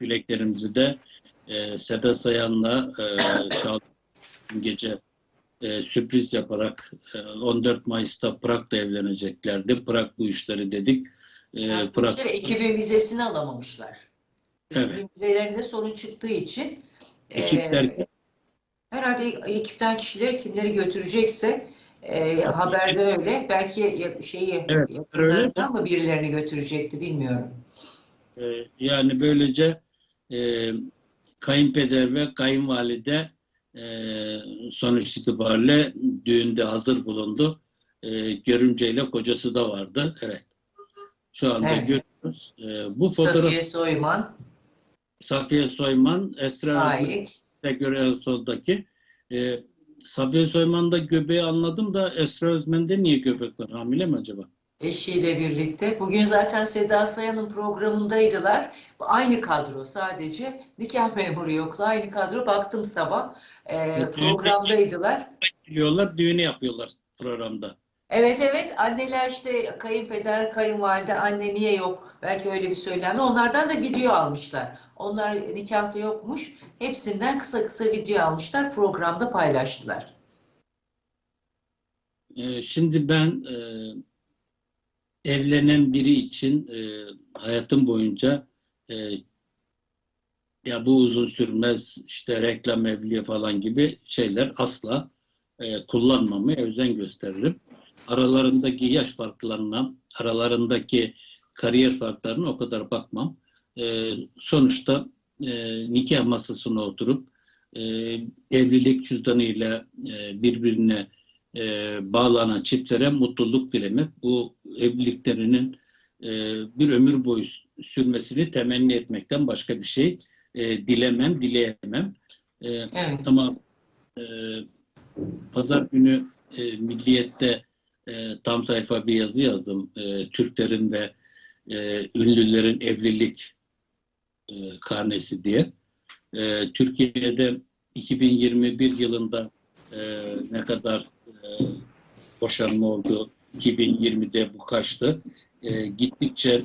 dileklerimizi de e, Seda Sayan'la e, gece e, sürpriz yaparak e, 14 Mayıs'ta Prag'da evleneceklerdi. Prag bu işleri dedik. E, Yani Prag, Prag... ekibin vizesini alamamışlar. Evet. Ekibin vizelerinde sorun çıktığı için ekip e, herhalde ekipten kişileri kimleri götürecekse e, haberde öyle. Belki şeyi Evet, yakınlarından mı birilerini götürecekti bilmiyorum. e, yani böylece e, kayınpeder ve kayınvalide e, sonuç itibariyle düğünde hazır bulundu. E, görümceyle kocası da vardı. Evet. Şu anda Evet. görüyoruz. E, bu fotoğraf Safiye Soyman, Safiye Soyman, Esra. Özmen'e göre soldaki. E, Safiye Soyman'da göbeği anladım da Esra Özmen'de niye göbek var? Hamile mi acaba? Eşiyle birlikte. Bugün zaten Seda Sayan'ın programındaydılar. Aynı kadro sadece. Nikah memuru yoktu. Aynı kadro. Baktım sabah. Ee, programdaydılar. Biliyorlar, düğünü yapıyorlar programda. Evet evet anneler işte kayınpeder, kayınvalide, anne niye yok? Belki öyle bir söylenme. Onlardan da video almışlar. Onlar nikahta yokmuş. Hepsinden kısa kısa video almışlar. Programda paylaştılar. Ee, Şimdi ben e, evlenen biri için e, hayatım boyunca e, ya bu uzun sürmez işte reklam evliliği falan gibi şeyler asla e, kullanmamaya özen gösteririm. Aralarındaki yaş farklarına, aralarındaki kariyer farklarına o kadar bakmam. E, sonuçta e, nikah masasına oturup e, evlilik cüzdanıyla e, birbirine e, bağlanan çiftlere mutluluk dilemek, bu evliliklerinin e, bir ömür boyu sürmesini temenni etmekten başka bir şey e, dilemem, dileyemem. E, Evet. ama e, pazar günü e, Milliyet'te e, tam sayfa bir yazı yazdım. E, Türklerin ve e, ünlülerin evlilik e, karnesi diye. E, Türkiye'de 2021 yılında e, ne kadar boşanma oldu? 2020'de bu kaçtı? E, gittikçe e,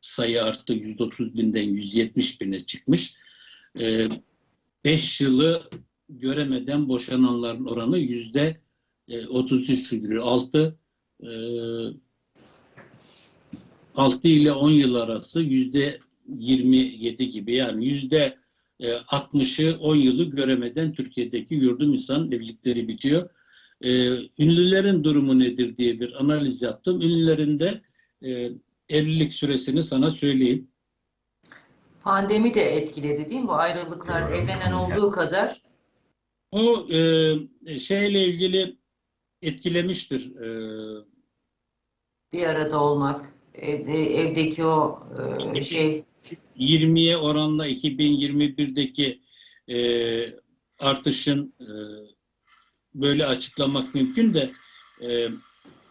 sayı arttı. 130 binden 170 bine çıkmış. 5 yılı göremeden boşananların oranı yüzde e, 33 figürü. 6 e, 6 ile 10 yıl arası yüzde 27 gibi yani yüzde e, 60'ı 10 yılı göremeden Türkiye'deki yurdum insan evlilikleri bitiyor. E, ünlülerin durumu nedir diye bir analiz yaptım. Ünlülerin de e, evlilik süresini sana söyleyeyim. Pandemi de etkiledi değil mi? Bu ayrılıklar evlenen olduğu kadar. O e, şeyle ilgili etkilemiştir. E, bir arada olmak, evde, evdeki o e, şey 20'ye oranla 2021'deki e, artışın e, böyle açıklamak mümkün de e,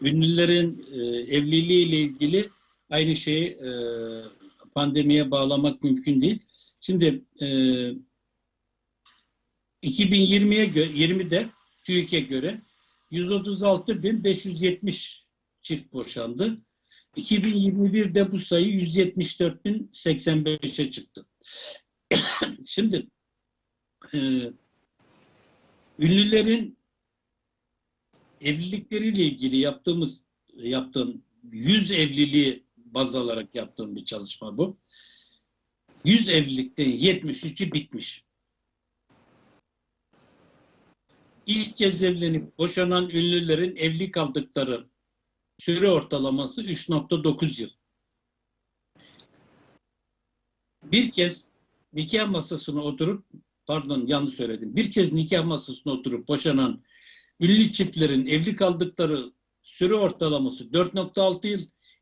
ünlülerin e, evliliğiyle ilgili aynı şeyi e, pandemiye bağlamak mümkün değil. Şimdi e, 2020'ye göre 20'de TÜİK'e göre 136.570 çift boşandı. 2021'de bu sayı 174.085'e çıktı. Şimdi e, ünlülerin evlilikleriyle ilgili yaptığımız yaptığım 100 evliliği baz alarak yaptığım bir çalışma bu. 100 evlilikten 73'ü bitmiş. İlk kez evlenip boşanan ünlülerin evli kaldıkları süre ortalaması 3.9 yıl. Bir kez nikah masasına oturup, pardon yanlış söyledim, bir kez nikah masasına oturup boşanan ünlü çiftlerin evli kaldıkları süre ortalaması 4.6 yıl.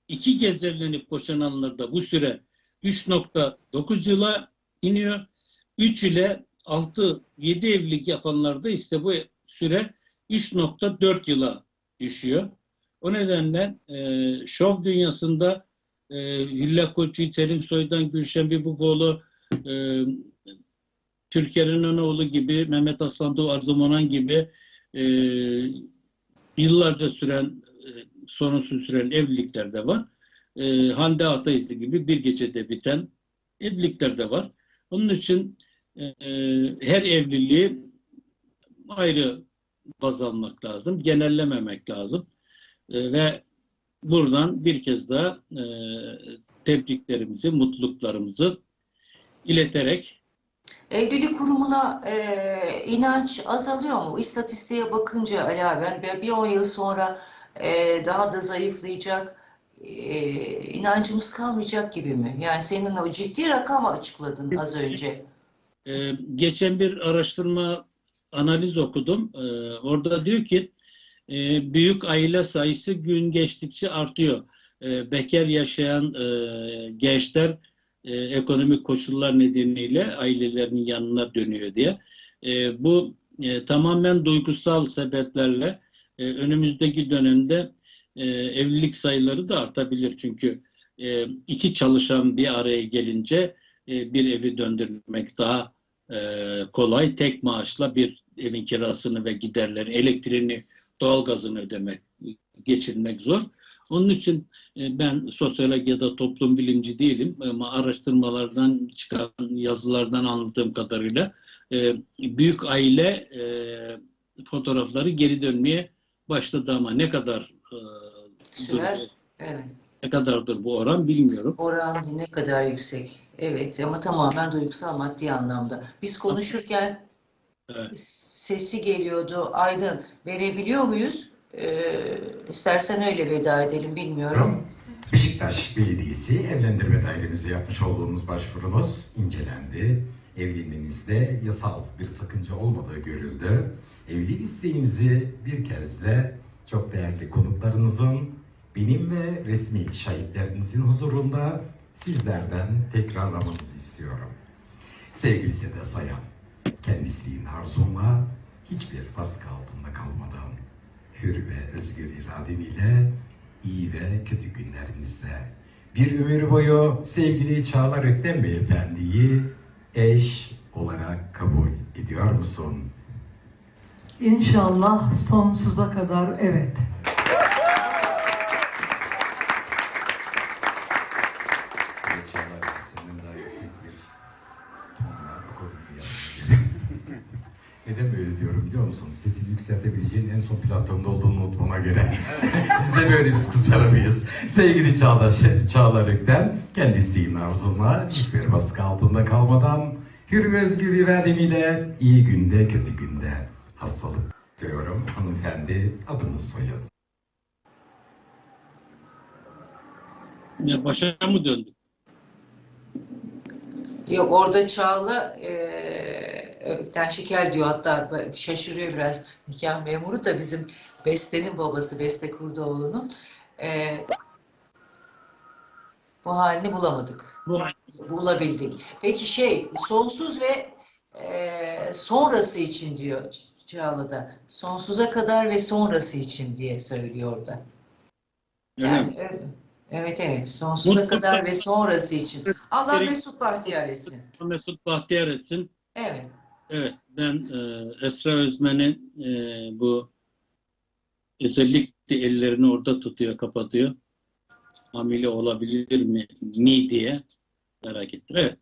İki kez evlenip boşananlarda bu süre 3.9 yıla iniyor. 3 ile 6-7 evlilik yapanlarda işte bu süre 3.4 yıla düşüyor. O nedenle e, şov dünyasında e, Hülya Koçu, Terim Soy'dan Gülşen Bibukoğlu, e, Türker'in Önoğlu gibi, Mehmet Aslandoğu, Arzu Monan gibi e, yıllarca süren, e, sorunsuz süren evlilikler de var. E, Hande Ataizi gibi bir gecede biten Evlilikler de var. Onun için e, her evliliği ayrı baz almak lazım. Genellememek lazım. E, ve buradan bir kez daha e, tebriklerimizi, mutluluklarımızı ileterek Evlilik kurumuna e, inanç azalıyor mu? İstatistiğe bakınca Ali abi ben bir 10 yıl sonra e, daha da zayıflayacak e, inancımız kalmayacak gibi mi? Yani senin o ciddi rakamı açıkladın az önce. Ee, geçen bir araştırma analiz okudum. Ee, orada diyor ki e, büyük aile sayısı gün geçtikçe artıyor. Ee, bekar yaşayan e, gençler e, ekonomik koşullar nedeniyle ailelerinin yanına dönüyor diye. E, bu e, tamamen duygusal sebeplerle e, önümüzdeki dönemde e, evlilik sayıları da artabilir. Çünkü e, iki çalışan bir araya gelince e, bir evi döndürmek daha e, kolay. Tek maaşla bir evin kirasını ve giderleri, elektriğini, doğalgazını ödemek, geçirmek zor. Onun için e, ben sosyolog ya da toplum bilimci değilim ama araştırmalardan çıkan yazılardan anladığım kadarıyla e, büyük aile e, fotoğrafları geri dönmeye başladı ama ne kadar Sürer. Evet. ne kadardır bu oran bilmiyorum. Oran ne kadar yüksek. Evet ama tamamen duygusal maddi anlamda. Biz konuşurken Evet. sesi geliyordu. Aydın verebiliyor muyuz? Ee, istersen öyle veda edelim bilmiyorum. Beşiktaş Belediyesi evlendirme dairemize yapmış olduğunuz başvurunuz incelendi. Evliliğinizde yasal bir sakınca olmadığı görüldü. Evlilik isteğinizi bir kez de çok değerli konuklarınızın, benim ve resmi şahitlerinizin huzurunda sizlerden tekrarlamanızı istiyorum. Sevgili Sedat Sayan, kendisinin arzunla hiçbir baskı altında kalmadan hür ve özgür iradeniyle iyi ve kötü günlerinizde bir ömür boyu sevgili Çağlar Öktem Beyefendi'yi eş olarak kabul ediyor musun? İnşallah sonsuza kadar. Evet yükseltebileceğin en son platformda olduğunu unutmama göre. Biz de böyle biz kızaramayız. Sevgili Çağlar, Çağlar Öktem, kendi isteğinin arzuna hiçbir baskı altında kalmadan hür ve özgür iradeniyle iyi günde kötü günde hastalık diyorum. Hanımefendi adınız soyadınız. Ya başa mı döndük? Yok orada Çağla eee Ökten Şikel diyor hatta şaşırıyor biraz nikah memuru da bizim Beste'nin babası Beste Kurdoğlu'nun Eee, bu halini bulamadık. Bu Bulabildik. Peki şey sonsuz ve eee, sonrası için diyor Çağla'da. Sonsuza kadar ve sonrası için diye söylüyor orada. öyle Yani mi? Evet evet sonsuza Mutlaka- kadar ve sonrası için. Allah Mesut Bahtiyar etsin. Mesut Bahtiyar etsin. Evet. Evet, ben e, Esra Özmen'in e, bu özellikle ellerini orada tutuyor, kapatıyor. Hamile olabilir mi, mi diye merak ettim. Evet,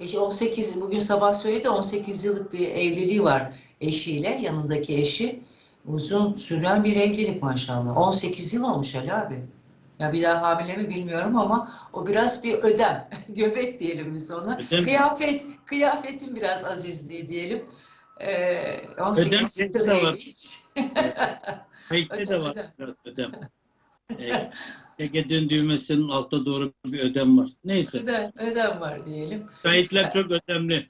Eşi 18 bugün sabah söyledi 18 yıllık bir evliliği var eşiyle yanındaki eşi. Uzun süren bir evlilik maşallah. 18 yıl olmuş Ali abi. Ya bir daha hamile mi bilmiyorum ama o biraz bir ödem. Göbek diyelim biz ona. Ödem- Kıyafet, kıyafetin biraz azizliği diyelim. Ee, 18 Ödem de var. kayıtta da var biraz ödem. E, Ege'den düğmesinin altta doğru bir ödem var. Neyse, Ödem, ödem var diyelim. şahitler çok önemli.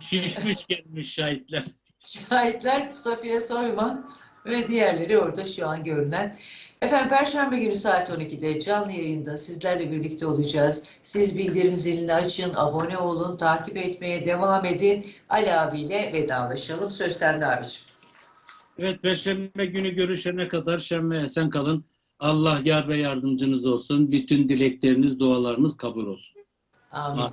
Şişmiş gelmiş şahitler. Şahitler Safiye Soyman ve diğerleri orada şu an görünen. Efendim Perşembe günü saat 12'de canlı yayında sizlerle birlikte olacağız. Siz bildirim zilini açın, abone olun, takip etmeye devam edin. Ali abiyle vedalaşalım. Söz sende abiciğim. Evet, Perşembe günü görüşene kadar şen ve esen kalın. Allah yar ve yardımcınız olsun. Bütün dilekleriniz, dualarınız kabul olsun. Amin.